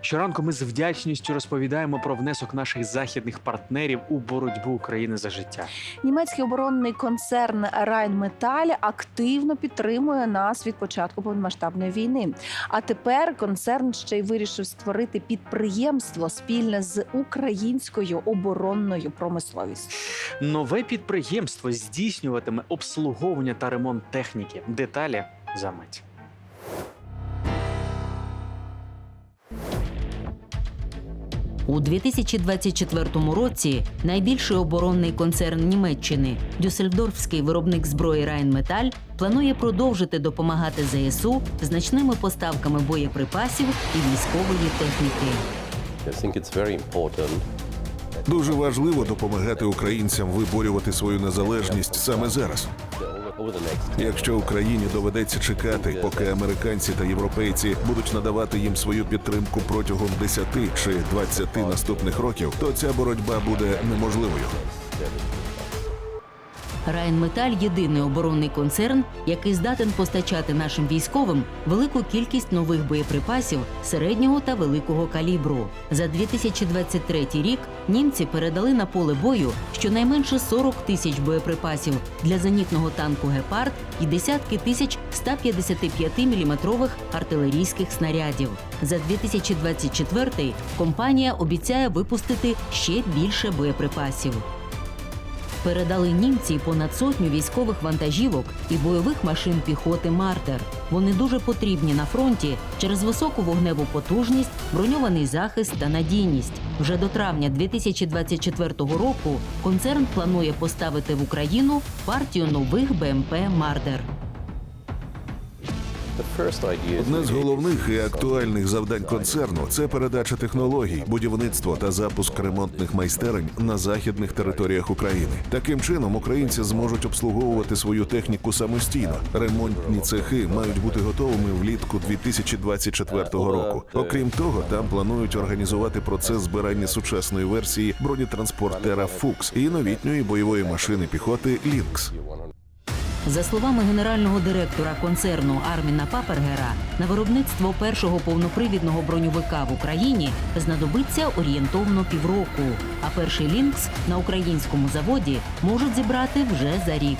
Щоранку ми з вдячністю розповідаємо про внесок наших західних партнерів у боротьбу України за життя. Німецький оборонний концерн Rheinmetall активно підтримує нас від початку повномасштабної війни. А тепер концерн ще й вирішив створити підприємство спільне з українською оборонною промисловістю. Нове підприємство здійснюватиме обслуговування та ремонт техніки. Деталі за мить. У 2024 році найбільший оборонний концерн Німеччини Дюссельдорфський виробник зброї Rheinmetall планує продовжити допомагати ЗСУ значними поставками боєприпасів і військової техніки. I think it's very important Дуже важливо допомагати українцям виборювати свою незалежність саме зараз. Якщо Україні доведеться чекати, поки американці та європейці будуть надавати їм свою підтримку протягом 10 чи 20 наступних років, то ця боротьба буде неможливою. Райнметаль єдиний оборонний концерн, який здатен постачати нашим військовим велику кількість нових боєприпасів середнього та великого калібру. За 2023 рік німці передали на поле бою щонайменше 40 тисяч боєприпасів для зенітного танку Гепард і десятки тисяч 155-мм артилерійських снарядів. За 2024 компанія обіцяє випустити ще більше боєприпасів. Передали німці понад сотню військових вантажівок і бойових машин піхоти Мартер. Вони дуже потрібні на фронті через високу вогневу потужність, броньований захист та надійність. Вже до травня 2024 року концерн планує поставити в Україну партію нових БМП Мардер. Одне з головних і актуальних завдань концерну це передача технологій, будівництво та запуск ремонтних майстерень на західних територіях України. Таким чином українці зможуть обслуговувати свою техніку самостійно. Ремонтні цехи мають бути готовими влітку 2024 року. Окрім того, там планують організувати процес збирання сучасної версії бронетранспортера Фукс і новітньої бойової машини піхоти Лінкс. За словами генерального директора концерну Арміна Папергера, на виробництво першого повнопривідного броньовика в Україні знадобиться орієнтовно півроку. А перший лінкс на українському заводі можуть зібрати вже за рік.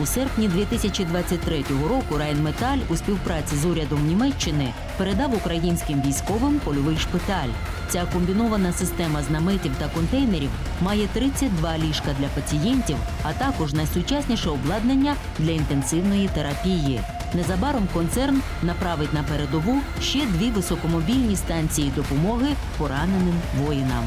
У серпні 2023 року Райнметаль у співпраці з урядом Німеччини передав українським військовим польовий шпиталь. Ця комбінована система з наметів та контейнерів має 32 ліжка для пацієнтів, а також найсучасніше обладнання для інтенсивної терапії. Незабаром концерн направить на передову ще дві високомобільні станції допомоги пораненим воїнам.